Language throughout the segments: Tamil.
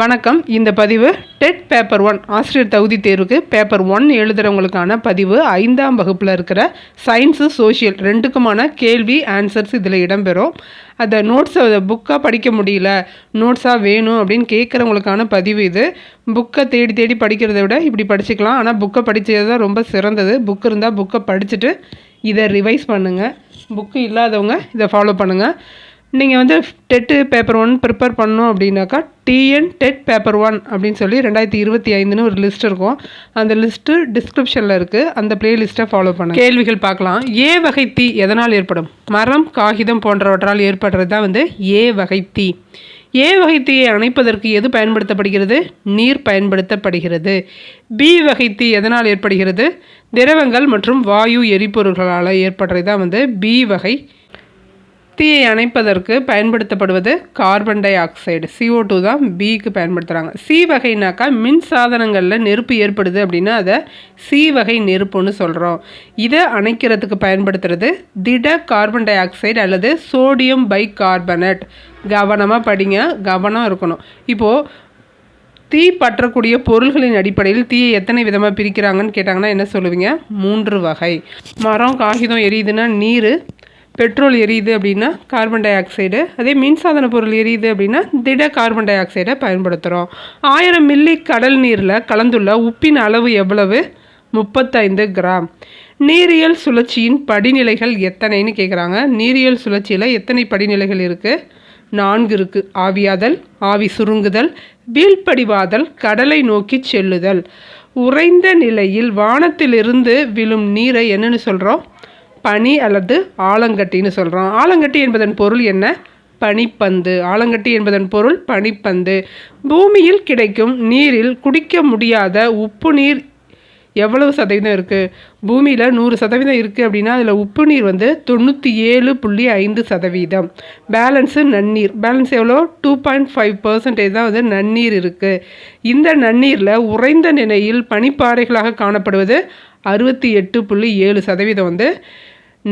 வணக்கம். இந்த பதிவு டெட் பேப்பர் ஒன் ஆசிரியர் தகுதி தேர்வுக்கு பேப்பர் ஒன் எழுதுகிறவங்களுக்கான பதிவு ஐந்தாம் வகுப்பில் இருக்கிற சயின்ஸு சோஷியல் ரெண்டுக்குமான கேள்வி ஆன்சர்ஸ் இதில் இடம்பெறும். அந்த நோட்ஸை புக்காக படிக்க முடியல. நோட்ஸாக வேணும் அப்படின்னு கேட்குறவங்களுக்கான பதிவு இது. புக்கை தேடி தேடி படிக்கிறத விட இப்படி படிச்சுக்கலாம். ஆனால் புக்கை படித்தது தான் ரொம்ப சிறந்தது. புக் இருந்தால் புக்கை படிச்சுட்டு இதை ரிவைஸ் பண்ணுங்கள் புக்கு இல்லாதவங்க இதை ஃபாலோ பண்ணுங்கள் நீங்கள் வந்து டெட்டு பேப்பர் ஒன் ப்ரிப்பேர் பண்ணோம் அப்படின்னாக்கா டிஎன் டெட் பேப்பர் ஒன் அப்படின்னு சொல்லி ரெண்டாயிரத்தி இருபத்தி ஐந்துன்னு ஒரு லிஸ்ட் இருக்கும். அந்த லிஸ்ட்டு டிஸ்கிரிப்ஷனில் இருக்குது அந்த பிளேலிஸ்ட்டை ஃபாலோ பண்ணுங்க. கேள்விகள் பார்க்கலாம். ஏ வகை தீ எதனால் ஏற்படும்? மரம் காகிதம் போன்றவற்றால் ஏற்படுறது தான் வந்து ஏ வகை தீ. ஏ வகை தீயை அணைப்பதற்கு எது பயன்படுத்தப்படுகிறது? நீர் பயன்படுத்தப்படுகிறது. பி வகை தீ எதனால் ஏற்படுகிறது? திரவங்கள் மற்றும் வாயு எரிபொருள்களால் ஏற்படுறது தான் வந்து பி வகை தீயை அணைப்பதற்கு பயன்படுத்தப்படுவது carbon dioxide CO two தான் பிக்கு பயன்படுத்துகிறாங்க சி வகைனாக்கா மின் சாதனங்களில் நெருப்பு ஏற்படுது அப்படின்னா அதை சி வகை நெருப்புன்னு சொல்கிறோம் இதை அணைக்கிறதுக்கு பயன்படுத்துறது திட கார்பன் டை ஆக்சைடு அல்லது சோடியம் பை கார்பனேட் கவனமாக படிங்க கவனம் இருக்கணும். இப்போது தீ பற்றக்கூடிய பொருள்களின் அடிப்படையில் தீயை எத்தனை விதமாக பிரிக்கிறாங்கன்னு கேட்டாங்கன்னா என்ன சொல்லுவீங்க? மூன்று வகை. மரம் காகிதம் எரியுதுன்னா நீர் பெட்ரோல் எரியுது அப்படின்னா கார்பன் டை ஆக்சைடு அதே மின்சாதன பொருள் எரியுது அப்படின்னா திட கார்பன் டை ஆக்சைடை பயன்படுத்துகிறோம் ஆயிரம் மில்லி கடல் நீரில் கலந்துள்ள உப்பின் அளவு எவ்வளவு? முப்பத்தைந்து கிராம். நீரியல் சுழற்சியின் படிநிலைகள் எத்தனைன்னு கேட்குறாங்க நீரியல் சுழற்சியில் எத்தனை படிநிலைகள் இருக்குது நான்கு இருக்கு. ஆவியாதல் ஆவி சுருங்குதல் வீழ்படிவாதல் கடலை நோக்கி செல்லுதல். உறைந்த நிலையில் வானத்திலிருந்து விழும் நீரை என்னென்னு சொல்கிறோம் பனி அல்லது ஆலங்கட்டின்னு சொல்கிறோம் ஆலங்கட்டி என்பதன் பொருள் என்ன? பனிப்பந்து. ஆலங்கட்டி என்பதன் பொருள் பனிப்பந்து. பூமியில் கிடைக்கும் நீரில் குடிக்க முடியாத உப்பு நீர் எவ்வளவு சதவீதம் இருக்குது பூமியில் நூறு சதவீதம் இருக்குது அப்படின்னா அதில் உப்பு நீர் வந்து தொண்ணூற்றி ஏழு புள்ளி ஐந்து சதவீதம். பேலன்ஸு நன்னீர். பேலன்ஸ் எவ்வளோ? டூ பாயிண்ட் ஃபைவ் பர்சன்டேஜ் தான் வந்து நன்னீர் இருக்குது இந்த நன்னீரில் உறைந்த நிலையில் பனிப்பாறைகளாக காணப்படுவது அறுபத்தி எட்டு புள்ளி ஏழு சதவீதம் வந்து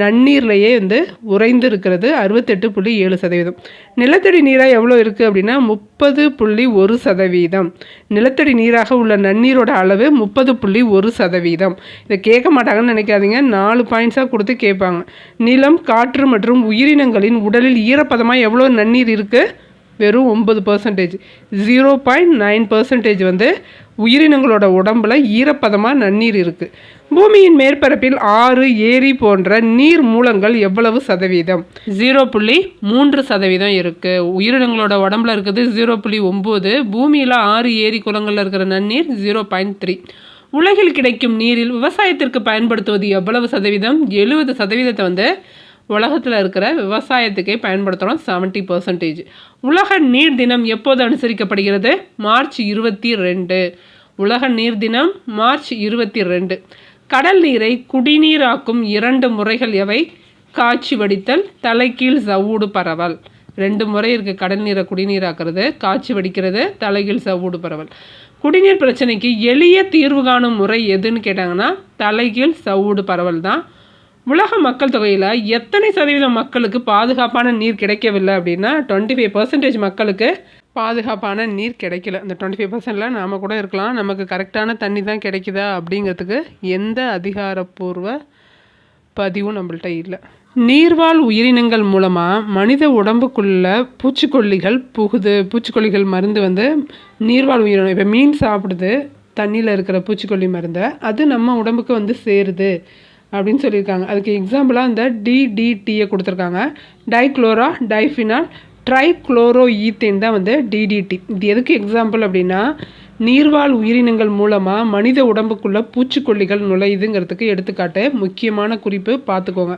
நன்னீர்லேயே வந்து உறைந்து இருக்கிறது அறுபத்தெட்டு புள்ளி ஏழு சதவீதம். நிலத்தடி நீராக எவ்வளோ இருக்குது அப்படின்னா முப்பது புள்ளி ஒரு சதவீதம். நிலத்தடி நீராக உள்ள நன்னீரோட அளவு முப்பது புள்ளி ஒரு சதவீதம். இதை கேட்க மாட்டாங்கன்னு நினைக்காதீங்க. நாலு பாயிண்ட்ஸாக கொடுத்து கேட்பாங்க. நிலம் காற்று மற்றும் உயிரினங்களின் உடலில் ஈரப்பதமாக எவ்வளோ நன்னீர் இருக்குது வெறும் ஒம்பது percentage zero point nine percentage வந்து உயிரினங்களோட உடம்புல ஈரப்பதமாக நன்னீர் இருக்குது பூமியின் மேற்பரப்பில் ஆறு ஏரி போன்ற நீர் மூலங்கள் எவ்வளவு சதவீதம்? ஜீரோ புள்ளி மூன்று சதவீதம் இருக்குது உயிரினங்களோட உடம்புல இருக்குது ஜீரோ புள்ளி ஒம்பது. பூமியில் ஆறு ஏரி குளங்களில் இருக்கிற நன்னீர் ஜீரோ பாயிண்ட் த்ரீ. உலகில் கிடைக்கும் நீரில் விவசாயத்திற்கு பயன்படுத்துவது எவ்வளவு சதவீதம்? எழுபது சதவீதத்தை வந்து உலகத்தில் இருக்கிற விவசாயத்துக்கே பயன்படுத்துகிறோம் செவன்ட்டி பர்சன்டேஜ் உலக நீர் தினம் எப்போது அனுசரிக்கப்படுகிறது? மார்ச் இருபத்தி ரெண்டு. உலக நீர் தினம் மார்ச் இருபத்தி ரெண்டு. கடல் நீரை குடிநீராக்கும் இரண்டு முறைகள் எவை? காய்ச்சி வடித்தல் தலைகீழ் சவ்வூடு பரவல். ரெண்டு முறை இருக்குது கடல் நீரை குடிநீராக்குறது காய்ச்சி வடிக்கிறது தலைகீழ் சவ்வூடு பரவல். குடிநீர் பிரச்சனைக்கு எளிய தீர்வு காணும் முறை எதுன்னு கேட்டாங்கன்னா தலைகீழ் சவ்வூடு பரவல் தான். உலக மக்கள் தொகையில் எத்தனை சதவீதம் மக்களுக்கு பாதுகாப்பான நீர் கிடைக்கவில்லை அப்படின்னா டுவெண்ட்டி ஃபைவ் பர்சன்டேஜ் மக்களுக்கு பாதுகாப்பான நீர் கிடைக்கல. இந்த டுவெண்ட்டி ஃபைவ் பர்சன்டில் நாம் கூட இருக்கலாம். நமக்கு கரெக்டான தண்ணி தான் கிடைக்குதா அப்படிங்கிறதுக்கு எந்த அதிகாரப்பூர்வ பதிவும் நம்மள்ட்ட இல்லை. நீர்வாழ் உயிரினங்கள் மூலமாக மனித உடம்புக்குள்ள பூச்சிக்கொல்லிகள் புகுது. பூச்சிக்கொல்லிகள் மருந்து வந்து நீர்வாழ் உயிரினம் இப்போ மீன் சாப்பிடுது தண்ணியில் இருக்கிற பூச்சிக்கொல்லி மருந்தை. அது நம்ம உடம்புக்கு வந்து சேருது. அப்படின்னு சொல்லியிருக்காங்க. அதுக்கு எக்ஸாம்பிளாக இந்த டிடிடியை கொடுத்துருக்காங்க. டைக்ளோரா டைஃபினால் ட்ரைக்ளோரோ ஈத்தேன் தான் வந்து டிடிடி இது எதுக்கு எக்ஸாம்பிள் அப்படின்னா நீர்வாழ் உயிரினங்கள் மூலமாக மனித உடம்புக்குள்ளே பூச்சிக்கொல்லிகள் நுழையுதுங்கிறதுக்கு எடுத்துக்காட்டு முக்கியமான குறிப்பு பார்த்துக்கோங்க.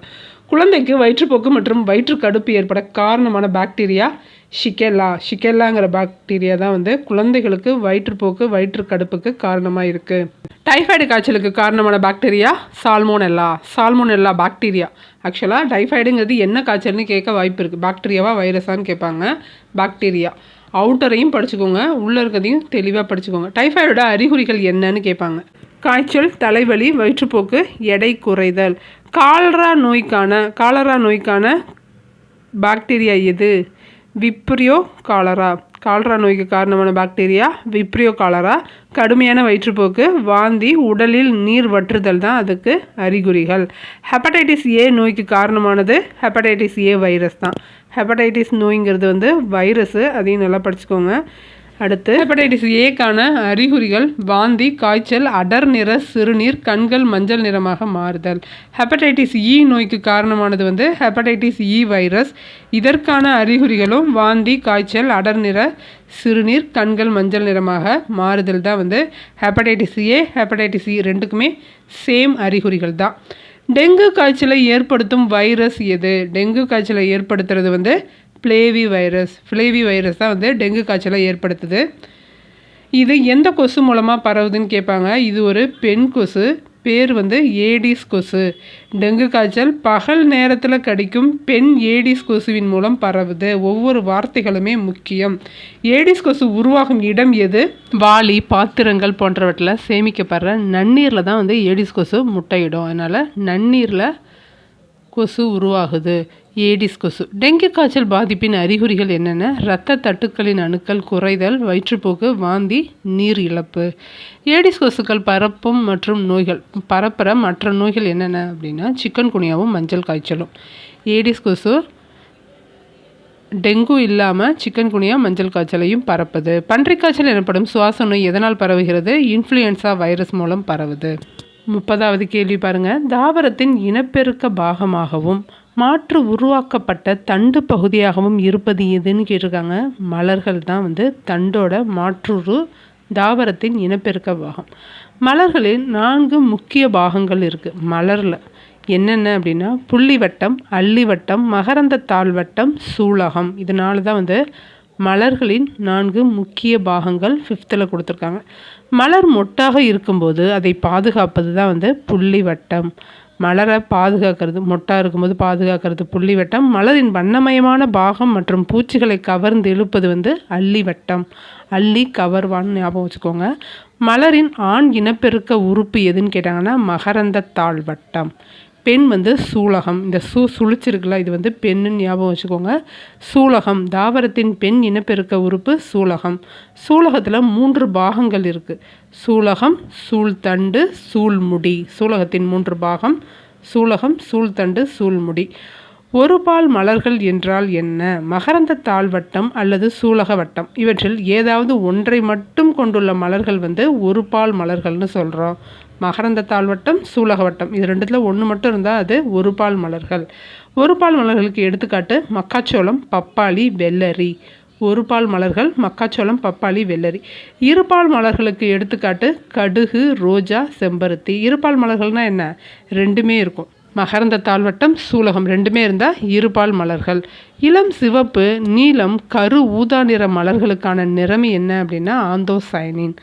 குழந்தைக்கு வயிற்றுப்போக்கு மற்றும் வயிற்று கடுப்பு ஏற்பட காரணமான பாக்டீரியா ஷிகெல்லா ஷிகெல்லாங்கிற பாக்டீரியா தான் வந்து குழந்தைகளுக்கு வயிற்றுப்போக்கு வயிற்றுக்கடுப்புக்கு காரணமாக இருக்குது டைஃபாய்டு காய்ச்சலுக்கு காரணமான பாக்டீரியா சால்மோனெல்லா சால்மோனெல்லா பாக்டீரியா ஆக்சுவலாக டைஃபாய்டுங்கிறது என்ன காய்ச்சல்னு கேட்க வாய்ப்பு இருக்குது பாக்டீரியாவா வைரஸான்னு கேட்பாங்க. பாக்டீரியா அவுட்டரையும் படிச்சுக்கோங்க. உள்ளே இருக்கிறதையும் தெளிவாக படிச்சுக்கோங்க. டைஃபாய்டோட அறிகுறிகள் என்னன்னு கேட்பாங்க. காய்ச்சல் தலைவலி வயிற்றுப்போக்கு எடை குறைதல். காலரா நோய்க்கான காலரா நோய்க்கான பாக்டீரியா எது? Vibrio cholera. கால்ரா நோய்க்கு காரணமான பாக்டீரியா விப்ரியோ காலரா. கடுமையான வயிற்றுப்போக்கு வாந்தி உடலில் நீர் வற்றுதல் தான் அதுக்கு அறிகுறிகள். ஹெப்படைட்டிஸ் ஏ நோய்க்கு காரணமானது ஹெப்படைட்டிஸ் ஏ வைரஸ் தான். ஹெப்படைட்டிஸ் நோய்ங்கிறது வந்து வைரஸு அதையும் நல்லா படிச்சுக்கோங்க. அடுத்து ஹெப்படைட்டிஸ் ஏக்கான அறிகுறிகள் வாந்தி காய்ச்சல் அடர் நிற சிறுநீர் கண்கள் மஞ்சள் நிறமாக மாறுதல். ஹெப்படைட்டிஸ் இ நோய்க்கு காரணமானது வந்து ஹெப்படைட்டிஸ் இ வைரஸ். இதற்கான அறிகுறிகளும் வாந்தி காய்ச்சல் அடர் நிற சிறுநீர் கண்கள் மஞ்சள் நிறமாக மாறுதல் தான் வந்து ஹெப்படைட்டிஸ் ஏ ஹெப்படைட்டிஸ் இ ரெண்டுக்குமே சேம் அறிகுறிகள் தான். டெங்கு காய்ச்சலை ஏற்படுத்தும் வைரஸ் எது? டெங்கு காய்ச்சலை ஏற்படுத்துறது வந்து ஃப்ளேவி வைரஸ் ஃப்ளேவி வைரஸ் தான் வந்து டெங்கு காய்ச்சலை ஏற்படுத்துது. இது எந்த கொசு மூலமாக பரவுதுன்னு கேட்பாங்க. இது ஒரு பெண் கொசு பேர் வந்து ஏடிஸ் கொசு. டெங்கு காய்ச்சல் பகல் நேரத்தில் கடிக்கும் பெண் ஏடிஸ் கொசுவின் மூலம் பரவுது. ஒவ்வொரு வார்த்தைகளுமே முக்கியம். ஏடிஸ் கொசு உருவாகும் இடம் எது? வாளி பாத்திரங்கள் போன்றவற்றில் சேமிக்கப்படுற நன்னீரில் தான் வந்து ஏடிஸ் கொசு முட்டையிடும். அதனால் நன்னீரில் கொசு உருவாகுது ஏடிஸ் கொசு. டெங்கு காய்ச்சல் பாதிப்பின் அறிகுறிகள் என்னென்ன? இரத்த தட்டுக்களின் அணுக்கள் குறைதல் வயிற்றுப்போக்கு வாந்தி நீர் இழப்பு. ஏடிஸ் கொசுக்கள் பரப்பும் மற்றும் நோய்கள் பரப்புற மற்ற நோய்கள் என்னென்ன அப்படின்னா சிக்கன் குனியாவும் மஞ்சள் காய்ச்சலும். ஏடிஸ் கொசு டெங்கு இல்லாமல் சிக்கன் குனியா மஞ்சள் காய்ச்சலையும் பரப்புது. பன்றிக்காய்ச்சல் எனப்படும் சுவாச நோய் எதனால் பரவுகிறது? இன்ஃப்ளூயன்ஸா வைரஸ் மூலம் பரவுது. முப்பதாவது கேள்வி பாருங்க. தாவரத்தின் இனப்பெருக்க பாகமாகவும் மாற்று உருவாக்கப்பட்ட தண்டு பகுதியாகவும் இருப்பது எதுன்னு கேட்டிருக்காங்க. மலர்கள் தான் வந்து தண்டோட மாற்றுரு தாவரத்தின் இனப்பெருக்க பாகம். மலர்களில் நான்கு முக்கிய பாகங்கள் இருக்குது மலரில் என்னென்ன அப்படின்னா புள்ளி வட்டம் அள்ளி வட்டம் மகரந்த தாழ்வட்டம் சூலகம். இதனால தான் வந்து மலர்களின் நான்கு முக்கிய பாகங்கள் ஃபிஃப்த்தில் கொடுத்துருக்காங்க. மலர் மொட்டாக இருக்கும்போது அதை பாதுகாப்பது தான் வந்து புள்ளி வட்டம். மலரை பாதுகாக்கிறது மொட்டாக இருக்கும்போது பாதுகாக்கிறது புள்ளி வட்டம். மலரின் வண்ணமயமான பாகம் மற்றும் பூச்சிகளை கவர்ந்து இழுப்பது வந்து அள்ளி வட்டம். அள்ளி கவர்வான்னு ஞாபகம் வச்சுக்கோங்க. மலரின் ஆண் இனப்பெருக்க உறுப்பு எதுன்னு கேட்டாங்கன்னா மகரந்த தாழ் வட்டம் பெண் வந்து சூலகம். இந்த சூ சுழிச்சிருக்குல்ல இது வந்து பெண்ணுன்னு ஞாபகம் வச்சுக்கோங்க. சூலகம் தாவரத்தின் பெண் இனப்பெருக்க உறுப்பு சூலகம். சூலகத்தில் மூன்று பாகங்கள் இருக்குது சூலகம் சூழ்தண்டு சூழ்முடி சூலகத்தின் மூன்று பாகம் சூலகம் சூழ்தண்டு சூழ்முடி ஒரு பால் மலர்கள் என்றால் என்ன? மகரந்த தாழ்வட்டம் அல்லது சூலக வட்டம்? இவற்றில் ஏதாவது ஒன்றை மட்டும் கொண்டுள்ள மலர்கள் வந்து ஒரு பால் மலர்கள்னு சொல்கிறோம் மகரந்த தாழ்வட்டம் சூலக வட்டம். இது ரெண்டுத்தில் ஒன்று மட்டும் இருந்தால் அது ஒரு பால் மலர்கள். ஒரு பால் மலர்களுக்கு எடுத்துக்காட்டு மக்காச்சோளம் பப்பாளி வெள்ளரி. ஒரு பால் மலர்கள் மக்காச்சோளம் பப்பாளி வெள்ளரி. இருபால் மலர்களுக்கு எடுத்துக்காட்டு கடுகு ரோஜா செம்பருத்தி. இருபால் மலர்கள்னால் என்ன? ரெண்டுமே இருக்கும். மகரந்த தாழ்வட்டம் சூலகம் ரெண்டுமே இருந்தால் இருபால் மலர்கள். இளம் சிவப்பு நீலம் கரு ஊதா நிற மலர்களுக்கான நிறமி என்ன அப்படின்னா ஆந்தோசைனின்.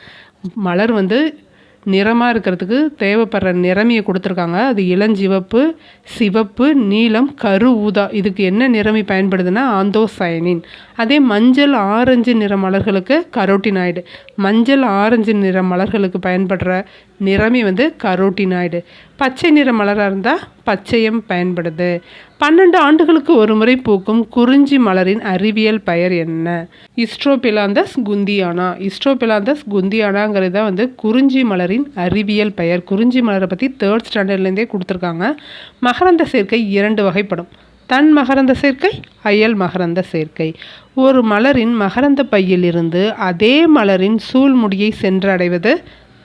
மலர் வந்து நிறமாக இருக்கிறதுக்கு தேவைப்படுற நிறமியை கொடுத்துருக்காங்க. அது இளஞ்சிவப்பு சிவப்பு நீலம் கரு ஊதா. இதுக்கு என்ன நிறமி பயன்படுதுன்னா ஆந்தோசயனின். அதே மஞ்சள் ஆரஞ்சு நிற மலர்களுக்கு கரோட்டினாய்டு. மஞ்சள் ஆரஞ்சு நிற மலர்களுக்கு பயன்படுற நிறமி வந்து கரோட்டினாய்டு. பச்சை நிற மலராக இருந்தால் பச்சையம் பயன்படுது. பன்னெண்டு ஆண்டுகளுக்கு ஒரு முறை பூக்கும் குறிஞ்சி மலரின் அறிவியல் பெயர் என்ன? இஸ்ட்ரோபிலாந்தஸ் குந்தியானா இஸ்ட்ரோபிலாந்தஸ் குந்தியானாங்கிறது தான் வந்து குறிஞ்சி மலரின் அறிவியல் பெயர். குறிஞ்சி மலரை பற்றி தேர்ட் ஸ்டாண்டர்ட்லேருந்தே கொடுத்துருக்காங்க. மகரந்த சேர்க்கை இரண்டு வகைப்படும். தன் மகரந்த சேர்க்கை அயல் மகரந்த சேர்க்கை. ஒரு மலரின் மகரந்த பையிலிருந்து அதே மலரின் சூழ்முடியை சென்றடைவது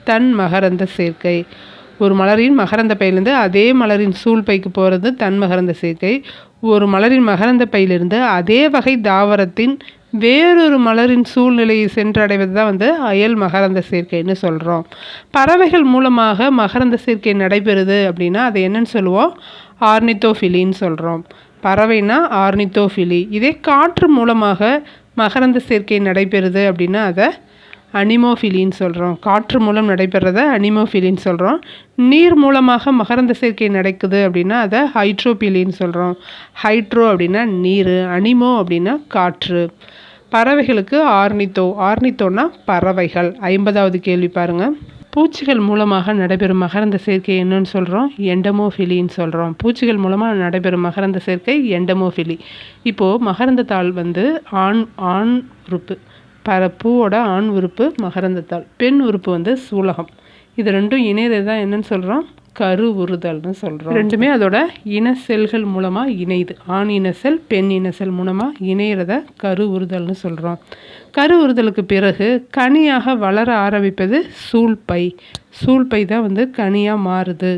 தன் மகரந்த சேர்க்கை. ஒரு மலரின் மகரந்த பையிலிருந்து அதே மலரின் சூழ் பைக்கு போகிறது தன் மகரந்த சேர்க்கை. ஒரு மலரின் மகரந்த பையிலிருந்து அதே வகை தாவரத்தின் வேறொரு மலரின் சூழ்நிலையை சென்றடைவது தான் வந்து அயல் மகரந்த சேர்க்கைன்னு சொல்கிறோம் பறவைகள் மூலமாக மகரந்த சேர்க்கை நடைபெறுது அப்படின்னா அதை என்னன்னு சொல்லுவோம்? ஆர்னித்தோஃபிலின்னு சொல்கிறோம் பறவைனா ஆர்னித்தோஃபிலி. இதே காற்று மூலமாக மகரந்த சேர்க்கை நடைபெறுது அப்படின்னா அதை அனிமோஃபிலின்னு சொல்கிறோம் காற்று மூலம் நடைபெறத அனிமோஃபிலின்னு சொல்கிறோம் நீர் மூலமாக மகரந்த சேர்க்கை நடக்குது அப்படின்னா அதை ஹைட்ரோபிலின்னு சொல்கிறோம் ஹைட்ரோ அப்படின்னா நீர் அனிமோ அப்படின்னா காற்று. பறவைகளுக்கு ஆர்னித்தோ ஆர்னித்தோன்னா பறவைகள். ஐம்பதாவது கேள்வி பாருங்கள் பூச்சிகள் மூலமாக நடைபெறும் மகரந்த சேர்க்கை என்னன்னு சொல்கிறோம் எண்டமோஃபிலின்னு சொல்கிறோம் பூச்சிகள் மூலமாக நடைபெறும் மகரந்த சேர்க்கை எண்டமோஃபிலி. இப்போது மகரந்த தாள் வந்து ஆண் ஆண் உறுப்பு ப பூவோட ஆண் உறுப்பு மகரந்தத்தாள் பெண் உறுப்பு வந்து சூலகம். இது ரெண்டும் இணையதை தான் என்னன்னு சொல்கிறோம் கரு உறுதல்னு சொல்கிறோம் ரெண்டுமே அதோட இன செல்கள் மூலமாக இணையுது. ஆண் இன செல் பெண் இன செல் மூலமாக இணையிறத கரு உறுதல்னு சொல்கிறோம் கரு உறுதலுக்கு பிறகு கனியாக வளர ஆரம்பிப்பது சூழ்பை சூழ்பை தான் வந்து கனியாக மாறுது.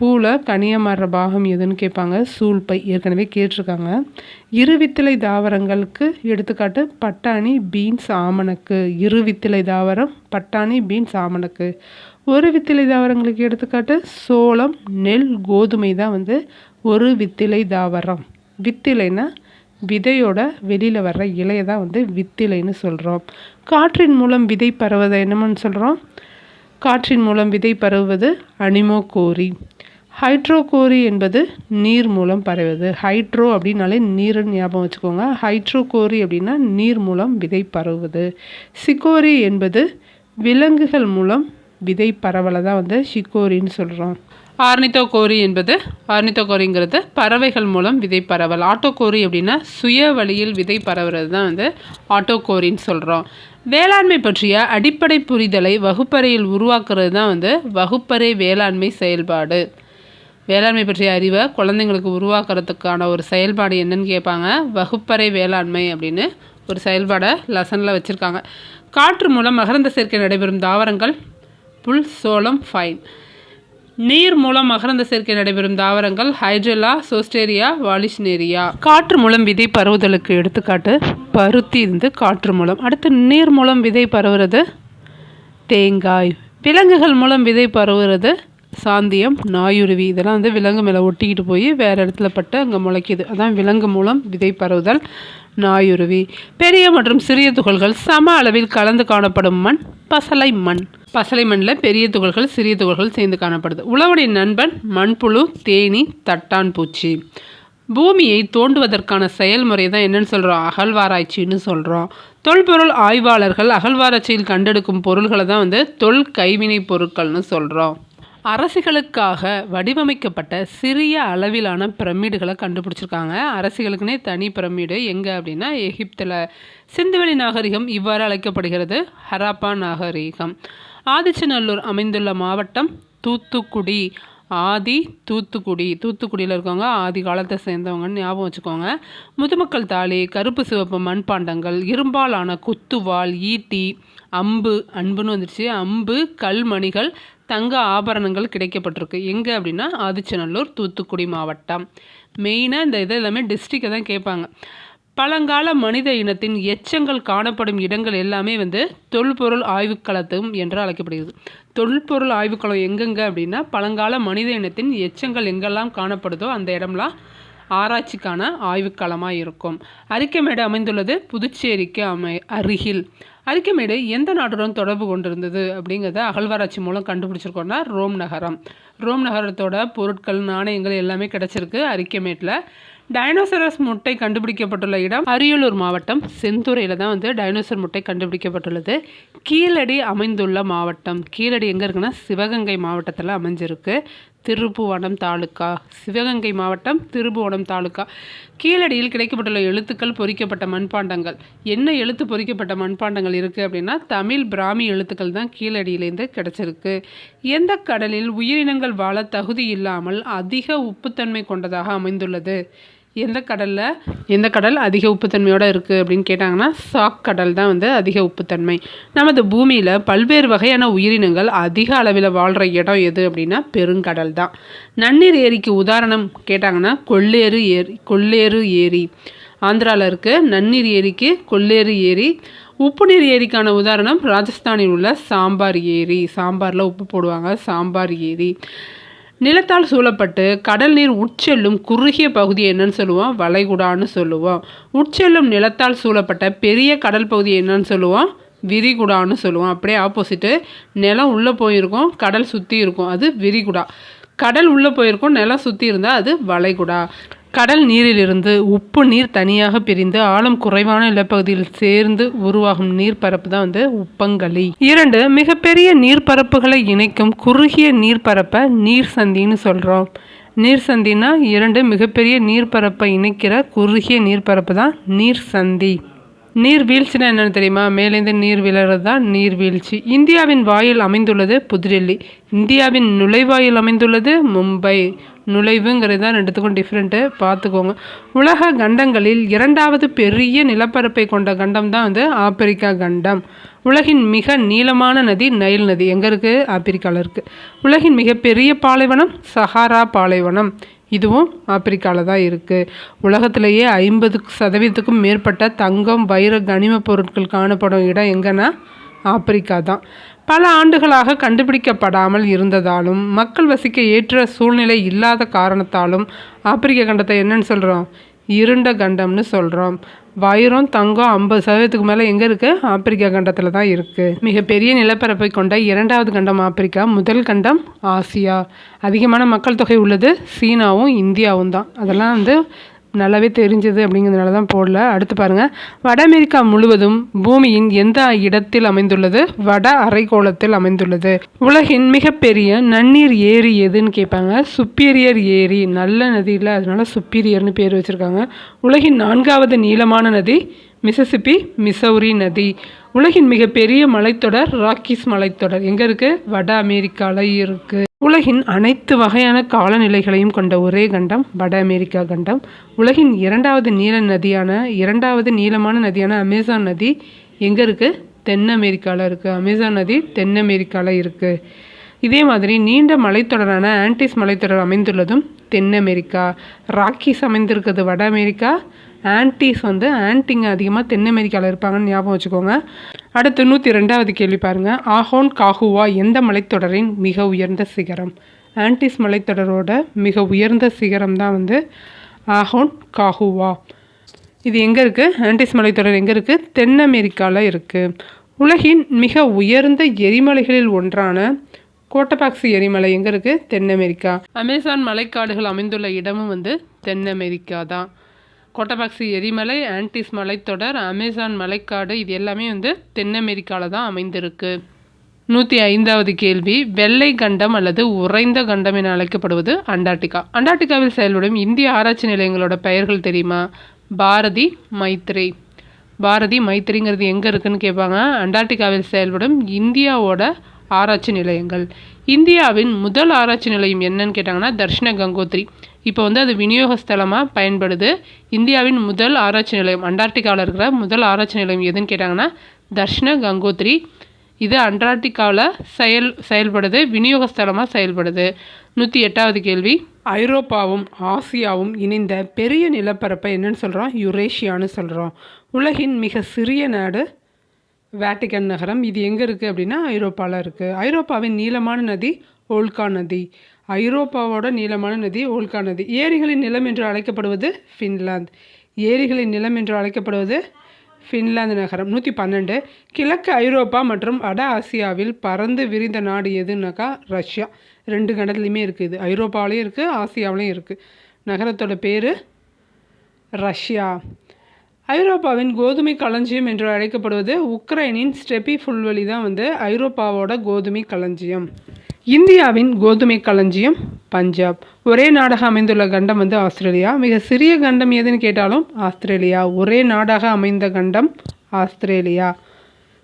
பூவில் கனியாக மாறுற பாகம் எதுன்னு கேட்பாங்க. சூழ்பை ஏற்கனவே கேட்டிருக்காங்க. இருவித்திலை தாவரங்களுக்கு எடுத்துக்காட்டு பட்டாணி பீன்ஸ் ஆமணக்கு. இருவித்திலை தாவரம் பட்டாணி பீன்ஸ் ஆமணக்கு. ஒரு வித்திலை தாவரங்களுக்கு எடுத்துக்காட்டு சோளம் நெல் கோதுமை தான் வந்து ஒரு வித்திலை தாவரம். வித்திலைனா விதையோட வெளியில் வர்ற இலையை தான் வந்து வித்திலைன்னு சொல்கிறோம் காற்றின் மூலம் விதை பரவதை என்னமோன்னு சொல்கிறோம் காற்றின் மூலம் விதை பரவுவது அனிமோகோரி ஹைட்ரோகோரி என்பது நீர் மூலம் பரவுவது ஹைட்ரோ அப்படின்னாலே நீருன்னு ஞாபகம் வச்சுக்கோங்க. ஹைட்ரோகோரி அப்படின்னா நீர் மூலம் விதை பரவுவது சிக்கோரி என்பது விலங்குகள் மூலம் விதை பரவலை தான் வந்து ஷிக்கோரின்னு சொல்கிறோம் ஆர்னித்தோகோரி என்பது ஆர்னித்தோகோரிங்கிறது பறவைகள் மூலம் விதை பரவல். ஆட்டோகோரி அப்படின்னா சுய வழியில் விதை பரவுறது தான் வந்து ஆட்டோகோரின்னு சொல்கிறோம் வேளாண்மை பற்றிய அடிப்படை புரிதலை வகுப்பறையில் உருவாக்குறது தான் வந்து வகுப்பறை வேளாண்மை செயல்பாடு. வேளாண்மை பற்றிய அறிவை குழந்தைங்களுக்கு உருவாக்குறதுக்கான ஒரு செயல்பாடு என்னன்னு கேட்பாங்க. வகுப்பறை வேளாண்மை அப்படின்னு ஒரு செயல்பாடை லெசனில் வச்சுருக்காங்க. காற்று மூலம் மகரந்த சேர்க்கை நடைபெறும் தாவரங்கள் புல் சோளம் ஃபைன். நீர் மூலம் மகரந்த சேர்க்கை நடைபெறும் தாவரங்கள் ஹைட்ரலா சோஸ்டேரியா வாலிஷ்னேரியா. காற்று மூலம் விதை பரவுதலுக்கு எடுத்துக்காட்டு பருத்தி இருந்து காற்று மூலம். அடுத்து நீர் மூலம் விதை பரவுறது தேங்காய். விலங்குகள் மூலம் விதை பரவுறது சாந்தியம் நாயுருவி இதெல்லாம் வந்து விலங்கு மேலே ஒட்டிக்கிட்டு போய் வேறு இடத்துல பட்டு அங்கே முளைக்குது. அதான் விலங்கு மூலம் விதை பரவுதல் நாயுருவி. பெரிய மற்றும் சிறிய துகள்கள் சம அளவில் கலந்து காணப்படும் மண் பசலை மண். பசலை மண்ணில் பெரிய துகள்கள் சிறிய துகள்கள் சேர்ந்து காணப்படுது. உழவுடைய நண்பன் மண்புழு தேனி தட்டான் பூச்சி. பூமியை தோண்டுவதற்கான செயல்முறை தான் என்னன்னு சொல்கிறோம் அகழ்வாராய்ச்சின்னு சொல்கிறோம் தொல்பொருள் ஆய்வாளர்கள் அகழ்வாராய்ச்சியில் கண்டெடுக்கும் பொருள்களை தான் வந்து தொல் கைவினை பொருட்கள்னு சொல்கிறோம் அரசிகளுக்காக வடிவமைக்கப்பட்ட சிறிய அளவிலான பிரமிடுகளை கண்டுபிடிச்சிருக்காங்க. அரசிகளுக்குனே தனி பிரமிடு எங்கே அப்படின்னா எகிப்தில். சிந்துவெளி நாகரிகம் இவ்வாறு அழைக்கப்படுகிறது. ஹராப்பா நாகரிகம். ஆதிச்சநல்லூர் அமைந்துள்ள மாவட்டம் தூத்துக்குடி. ஆதி தூத்துக்குடி. தூத்துக்குடியில் இருக்கவங்க ஆதி காலத்தை சேர்ந்தவங்கன்னு ஞாபகம் வச்சுக்கோங்க. முதுமக்கள் தாலி கருப்பு சிவப்பு மண்பாண்டங்கள் இரும்பாலான குத்துவாள் ஈட்டி அம்பு அன்புன்னு வந்துடுச்சு அம்பு கல்மணிகள் தங்க ஆபரணங்கள் கிடைக்கப்பட்டிருக்கு. எங்கே அப்படின்னா ஆதிச்சநல்லூர் தூத்துக்குடி மாவட்டம். மெயினாக இந்த இது எல்லாமே டிஸ்ட்ரிக்டை தான் கேட்பாங்க. பழங்கால மனித இனத்தின் எச்சங்கள் காணப்படும் இடங்கள் எல்லாமே வந்து தொல்பொருள் ஆய்வுக்களத்தும் என்று அழைக்கப்படுகிறது. தொல்பொருள் ஆய்வுக்களம் எங்கெங்க அப்படின்னா பழங்கால மனித இனத்தின் எச்சங்கள் எங்கெல்லாம் காணப்படுதோ அந்த இடம்லாம் ஆராய்ச்சிக்கான ஆய்வுக்களமாக இருக்கும் அரிக்கமேடு அமைந்துள்ளது புதுச்சேரிக்கு அமை அருகில். அரிக்கமேடு எந்த நாட்டுடன் தொடர்பு கொண்டிருந்தது அப்படிங்கிறத அகழ்வாராய்ச்சி மூலம் கண்டுபிடிச்சிருக்கோம்னா ரோம் நகரம். ரோம் நகரத்தோட பொருட்கள் நாணயங்கள் எல்லாமே கிடச்சிருக்கு அரிக்கமேட்டில் டைனோசரஸ் முட்டை கண்டுபிடிக்கப்பட்டுள்ள இடம் அரியலூர் மாவட்டம். செந்துறையில் தான் வந்து டைனோசர் முட்டை கண்டுபிடிக்கப்பட்டுள்ளது. கீழடி அமைந்துள்ள மாவட்டம். கீழடி எங்கே இருக்குன்னா சிவகங்கை மாவட்டத்தில் அமைஞ்சிருக்கு. திருப்புவனம் தாலுக்கா சிவகங்கை மாவட்டம் திருப்புவனம் தாலுக்கா கீழடியில் கிடைக்கப்பட்டுள்ள எழுத்துக்கள் பொறிக்கப்பட்ட மண்பாண்டங்கள். என்ன எழுத்து பொறிக்கப்பட்ட மண்பாண்டங்கள் இருக்குது அப்படின்னா தமிழ் பிராமி எழுத்துக்கள் தான் கீழடியிலேருந்து கிடச்சிருக்கு. எந்த கடலில் உயிரினங்கள் வாழ தகுதி இல்லாமல் அதிக உப்புத்தன்மை கொண்டதாக அமைந்துள்ளது? எந்த கடலில் எந்த கடல் அதிக உப்புத்தன்மையோடு இருக்குது அப்படின்னு கேட்டாங்கன்னா சாக் கடல் தான் வந்து அதிக உப்புத்தன்மை. நமது பூமியில் பல்வேறு வகையான உயிரினங்கள் அதிக அளவில் வாழ்கிற இடம் எது அப்படின்னா பெருங்கடல் தான். நன்னீர் ஏரிக்கு உதாரணம் கேட்டாங்கன்னா கொள்ளேறு ஏரி கொள்ளேறு ஏரி. ஆந்திராவில் இருக்க நன்னீர் ஏரிக்கு கொள்ளேறு ஏரி. உப்பு நீர் ஏரிக்கான உதாரணம் ராஜஸ்தானில் உள்ள சாம்பார் ஏரி. சாம்பாரில் உப்பு போடுவாங்க சாம்பார் ஏரி. நிலத்தால் சூழப்பட்டு கடல் நீர் உட்செல்லும் குறுகிய பகுதி என்னன்னு சொல்லுவோம் வளைகுடான்னு சொல்லுவோம். உட்செல்லும் நிலத்தால் சூழப்பட்ட பெரிய கடல் பகுதி என்னன்னு சொல்லுவோம் விரிகுடான்னு சொல்லுவோம். அப்படியே ஆப்போசிட்டு நிலம் உள்ளே போயிருக்கும் கடல் சுற்றி இருக்கும். அது விரிகுடா. கடல் உள்ளே போயிருக்கும் நிலம் சுற்றி இருந்தால் அது வளைகுடா. கடல் நீரிலிருந்து உப்பு நீர் தனியாக பிரிந்து ஆழம் குறைவான நிலப்பகுதியில் சேர்ந்து உருவாகும் நீர்ப்பரப்பு தான் வந்து உப்பங்களி. இரண்டு மிகப்பெரிய நீர்ப்பரப்புகளை இணைக்கும் குறுகிய நீர்ப்பரப்பை நீர் சந்தின்னு சொல்கிறோம் நீர் சந்தினா இரண்டு மிகப்பெரிய நீர்ப்பரப்பை இணைக்கிற குறுகிய நீர்ப்பரப்பு தான் நீர் சந்தி நீர்வீழ்ச்சினா என்னென்னு தெரியுமா? மேலேருந்து நீர் விழுறது தான் நீர்வீழ்ச்சி இந்தியாவின் வாயில் அமைந்துள்ளது புதுடெல்லி. இந்தியாவின் நுழைவாயில் அமைந்துள்ளது மும்பை. நுழைவுங்கிறது தான் ரெண்டுத்துக்கும் டிஃப்ரெண்ட்டு பார்த்துக்கோங்க. உலக கண்டங்களில் இரண்டாவது பெரிய நிலப்பரப்பை கொண்ட கண்டம் தான் வந்து ஆப்பிரிக்கா கண்டம். உலகின் மிக நீளமான நதி நைல் நதி. எங்கே இருக்குது ஆப்பிரிக்காவில் இருக்குது உலகின் மிகப்பெரிய பாலைவனம் சஹாரா பாலைவனம். இதுவும் ஆப்பிரிக்காவில் தான் இருக்குது உலகத்திலேயே ஐம்பது சதவீதத்துக்கும் மேற்பட்ட தங்கம் வைர கனிம பொருட்கள் காணப்படும் இடம் எங்கன்னா ஆப்பிரிக்கா தான். பல ஆண்டுகளாக கண்டுபிடிக்கப்படாமல் இருந்ததாலும் மக்கள் வசிக்க ஏற்ற சூழ்நிலை இல்லாத காரணத்தாலும் ஆப்பிரிக்க கண்டத்தை என்னன்னு சொல்கிறோம் இருண்ட கண்டம்னு சொல்கிறோம் வைரம் தங்கம் ஐம்பது சதவீதத்துக்கு மேலே எங்கே இருக்குது ஆப்பிரிக்கா கண்டத்தில் தான் இருக்குது மிகப்பெரிய நிலப்பரப்பை கொண்ட இரண்டாவது கண்டம் ஆப்பிரிக்கா முதல் கண்டம் ஆசியா. அதிகமான மக்கள் தொகை உள்ளது சீனாவும் இந்தியாவும் தான். அதெல்லாம் வந்து நல்லாவே தெரிஞ்சது அப்படிங்கிறதுனால தான் போடல. அடுத்து பாருங்கள் வட அமெரிக்கா முழுவதும் பூமியின் எந்த இடத்தில் அமைந்துள்ளது? வட அரைக்கோளத்தில் அமைந்துள்ளது. உலகின் மிகப்பெரிய நன்னீர் ஏரி எதுன்னு கேட்பாங்க. சுப்பீரியர் ஏரி நல்ல நதியில் அதனால சுப்பீரியர்னு பேர் வச்சுருக்காங்க. உலகின் நான்காவது நீளமான நதி மிசசிப்பி மிசௌரி நதி. உலகின் மிகப்பெரிய மலைத்தொடர் ராக்கிஸ் மலைத்தொடர். எங்கே இருக்குது வட அமெரிக்காவில் இருக்குது உலகின் அனைத்து வகையான காலநிலைகளையும் கொண்ட ஒரே கண்டம் வட அமெரிக்கா கண்டம். உலகின் இரண்டாவது நீல நதியான இரண்டாவது நீளமான நதியான அமேசான் நதி எங்கே இருக்குது தென் அமெரிக்காவில் இருக்குது அமேசான் நதி தென் அமெரிக்காவில் இருக்குது இதே மாதிரி நீண்ட மலைத்தொடரான ஆன்டிஸ் மலைத்தொடர் அமைந்துள்ளதும் தென் அமெரிக்கா. ராக்கிஸ் அமைந்திருக்கிறது வட அமெரிக்கா ஆன்டிஸ் வந்து ஆன்டிங்க அதிகமாக தென் அமெரிக்காவில் இருப்பாங்கன்னு ஞாபகம் வச்சுக்கோங்க. அடுத்து நூற்றி ரெண்டாவது கேள்வி பாருங்கள் ஆஹோன் காஹுவா எந்த மலைத்தொடரின் மிக உயர்ந்த சிகரம்? ஆன்டிஸ் மலைத்தொடரோட மிக உயர்ந்த சிகரம் தான் வந்து ஆஹோன் காஹுவா இது எங்கே இருக்குது ஆன்டிஸ் மலைத்தொடர் எங்கே இருக்குது தென் அமெரிக்காவில் இருக்குது உலகின் மிக உயர்ந்த எரிமலைகளில் ஒன்றான கோட்டபாக்சி எரிமலை எங்கே இருக்குது தென் அமெரிக்கா அமேசான் மலைக்காடுகள் அமைந்துள்ள இடமும் வந்து தென் அமெரிக்கா தான். கோட்டபாக்சி எரிமலை ஆன்டிஸ் மலைத்தொடர் அமேசான் மலைக்காடு இது எல்லாமே வந்து தென் அமெரிக்காவில் தான் அமைந்திருக்கு. நூற்றி ஐந்தாவது கேள்வி வெள்ளை கண்டம் அல்லது உறைந்த கண்டம் என அழைக்கப்படுவது அண்டார்டிகா. அண்டார்டிகாவில் செயல்படும் இந்திய ஆராய்ச்சி நிலையங்களோட பெயர்கள் தெரியுமா? பாரதி மைத்ரி பாரதி மைத்ரிங்கிறது எங்கே இருக்குதுன்னு கேட்பாங்க. அண்டார்டிகாவில் செயல்படும் இந்தியாவோட ஆராய்ச்சி நிலையங்கள். இந்தியாவின் முதல் ஆராய்ச்சி நிலையம் என்னன்னு கேட்டாங்கன்னா தர்ஷன கங்கோத்ரி. இப்போ வந்து அது விநியோக ஸ்தலமாக பயன்படுது. இந்தியாவின் முதல் ஆராய்ச்சி நிலையம் அண்டார்டிகாவில் இருக்கிற முதல் ஆராய்ச்சி நிலையம் எதுன்னு கேட்டாங்கன்னா தர்ஷன கங்கோத்ரி. இது அண்டார்டிகாவில் செயல் செயல்படுது விநியோக ஸ்தலமாக செயல்படுது. நூற்றி எட்டாவது கேள்வி. ஐரோப்பாவும் ஆசியாவும் இணைந்த பெரிய நிலப்பரப்பை என்னன்னு சொல்கிறோம் யுரேஷியான்னு சொல்கிறோம் உலகின் மிக சிறிய நாடு வேட்டிகன் நகரம். இது எங்கே இருக்குது அப்படின்னா ஐரோப்பாவில் இருக்குது ஐரோப்பாவின் நீளமான நதி ஓல்கா நதி. ஐரோப்பாவோட நீளமான நதி ஓல்கா நதி. ஏரிகளின் நிலம் என்று அழைக்கப்படுவது ஃபின்லாந்து. ஏரிகளின் நிலம் என்று அழைக்கப்படுவது ஃபின்லாந்து நகரம். நூற்றி பன்னெண்டு. கிழக்கு ஐரோப்பா மற்றும் வட ஆசியாவில் பறந்து விரிந்த நாடு எதுனாக்கா? ரஷ்யா. ரெண்டு கண்டத்துலையுமே இருக்குது ஐரோப்பாவிலையும் இருக்குது ஆசியாவிலையும் இருக்குது நகரத்தோட பேர் ரஷ்யா. ஐரோப்பாவின் கோதுமை களஞ்சியம் என்று அழைக்கப்படுவது உக்ரைனின் ஸ்டெபி புல்வெளி தான் வந்து ஐரோப்பாவோட கோதுமை களஞ்சியம். இந்தியாவின் கோதுமை களஞ்சியம் பஞ்சாப். ஒரே நாடாக அமைந்துள்ள கண்டம் வந்து ஆஸ்திரேலியா. மிக சிறிய கண்டம் எதுன்னு கேட்டாலும் ஆஸ்திரேலியா. ஒரே நாடாக அமைந்த கண்டம் ஆஸ்திரேலியா.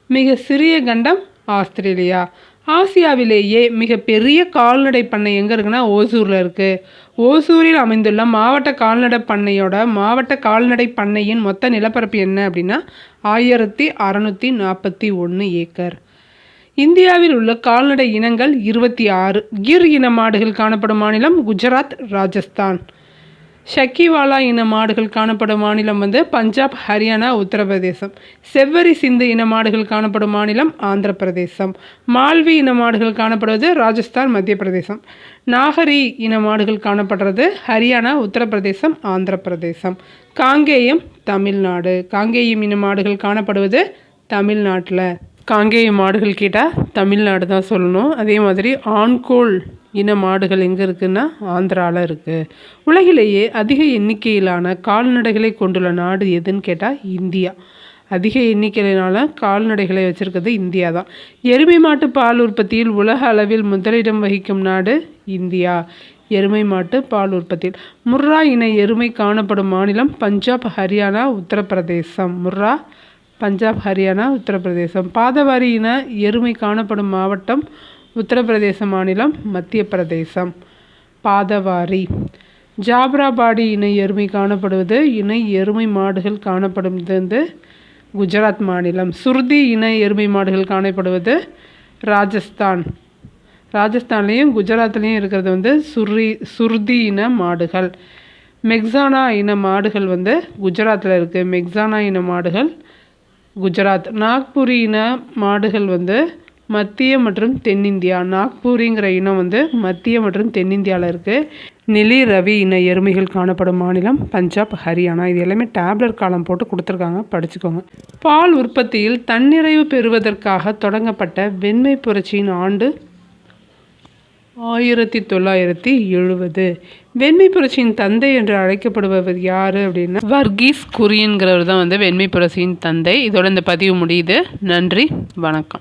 மிக சிறிய கண்டம் ஆஸ்திரேலியா. ஆசியாவிலேயே மிக பெரிய கால்நடை பண்ணை எங்கே இருக்குன்னா ஓசூரில் இருக்குது ஓசூரில் அமைந்துள்ள மாவட்ட கால்நடை பண்ணையோட மாவட்ட கால்நடை பண்ணையின் மொத்த நிலப்பரப்பு என்ன அப்படின்னா ஆயிரத்தி அறநூற்றி நாற்பத்தி ஒன்று ஏக்கர். இந்தியாவில் உள்ள கால்நடை இனங்கள் இருபத்தி ஆறு. கிர் இன மாடுகள் காணப்படும் மாநிலம் குஜராத் ராஜஸ்தான். ஷக்கிவாலா இன மாடுகள் காணப்படும் மாநிலம் வந்து பஞ்சாப் ஹரியானா உத்தரப்பிரதேசம். செவ்வரி சிந்து இன மாடுகள் காணப்படும் மாநிலம் ஆந்திர பிரதேசம் மால்வி இன மாடுகள் காணப்படுவது ராஜஸ்தான் மத்திய பிரதேசம் நாகரி இன மாடுகள் காணப்படுறது ஹரியானா உத்தரப்பிரதேசம் ஆந்திர பிரதேசம் காங்கேயம் தமிழ்நாடு. காங்கேயம் இன மாடுகள் காணப்படுவது தமிழ்நாட்டில். காங்கேய மாடுகள் கேட்டால் தமிழ்நாடு தான் சொல்லணும். அதே மாதிரி ஆண்கோள் இன மாடுகள் எங்கே இருக்குன்னா ஆந்திராவில் இருக்குது உலகிலேயே அதிக எண்ணிக்கையிலான கால்நடைகளை கொண்டுள்ள நாடு எதுன்னு கேட்டால் இந்தியா. அதிக எண்ணிக்கையினால கால்நடைகளை வச்சுருக்கிறது இந்தியா தான். எருமை மாட்டு பால் உற்பத்தியில் உலக அளவில் முதலிடம் வகிக்கும் நாடு இந்தியா. எருமை மாட்டு பால் உற்பத்தியில் முர்ரா இன எருமை காணப்படும் மாநிலம் பஞ்சாப் ஹரியானா உத்தரப்பிரதேசம். முர்ரா பஞ்சாப் ஹரியானா உத்தரப்பிரதேசம். பாதவாரி இன எருமை காணப்படும் மாவட்டம் உத்தரப்பிரதேச மாநிலம் மத்திய பிரதேசம் பாதவாரி. ஜாப்ராபாடி இணை எருமை காணப்படுவது இணை எருமை மாடுகள் காணப்படுவது வந்து குஜராத் மாநிலம். சுருதி இன எருமை மாடுகள் காணப்படுவது ராஜஸ்தான். ராஜஸ்தான்லேயும் குஜராத்லேயும் இருக்கிறது வந்து சுரி சுருதி இன மாடுகள். மெக்ஸானா இன மாடுகள் வந்து குஜராத்தில் இருக்குது மெக்ஸானா இன மாடுகள் குஜராத். நாக்பூரி இன மாடுகள் வந்து மத்திய மற்றும் தென்னிந்தியா. நாக்பூரிங்கிற இனம் வந்து மத்திய மற்றும் தென்னிந்தியாவில் இருக்குது நிலி ரவி இன எருமைகள் காணப்படும் மாநிலம் பஞ்சாப் ஹரியானா. இது எல்லாமே டேப்லெட் காலம் போட்டு கொடுத்துருக்காங்க. படிச்சுக்கோங்க. பால் உற்பத்தியில் தன்னிறைவு பெறுவதற்காக தொடங்கப்பட்ட வெண்மை புரட்சியின் ஆண்டு ஆயிரத்தி தொள்ளாயிரத்தி எழுபது. வெண்மை புரட்சியின் தந்தை என்று அழைக்கப்படுபவர் யார் அப்படின்னா? வர்கீஸ் குரியன்கிறவர் தான் வந்து வெண்மை புரட்சியின் தந்தை. இதோட இந்த பதிவு முடியுது. நன்றி. வணக்கம்.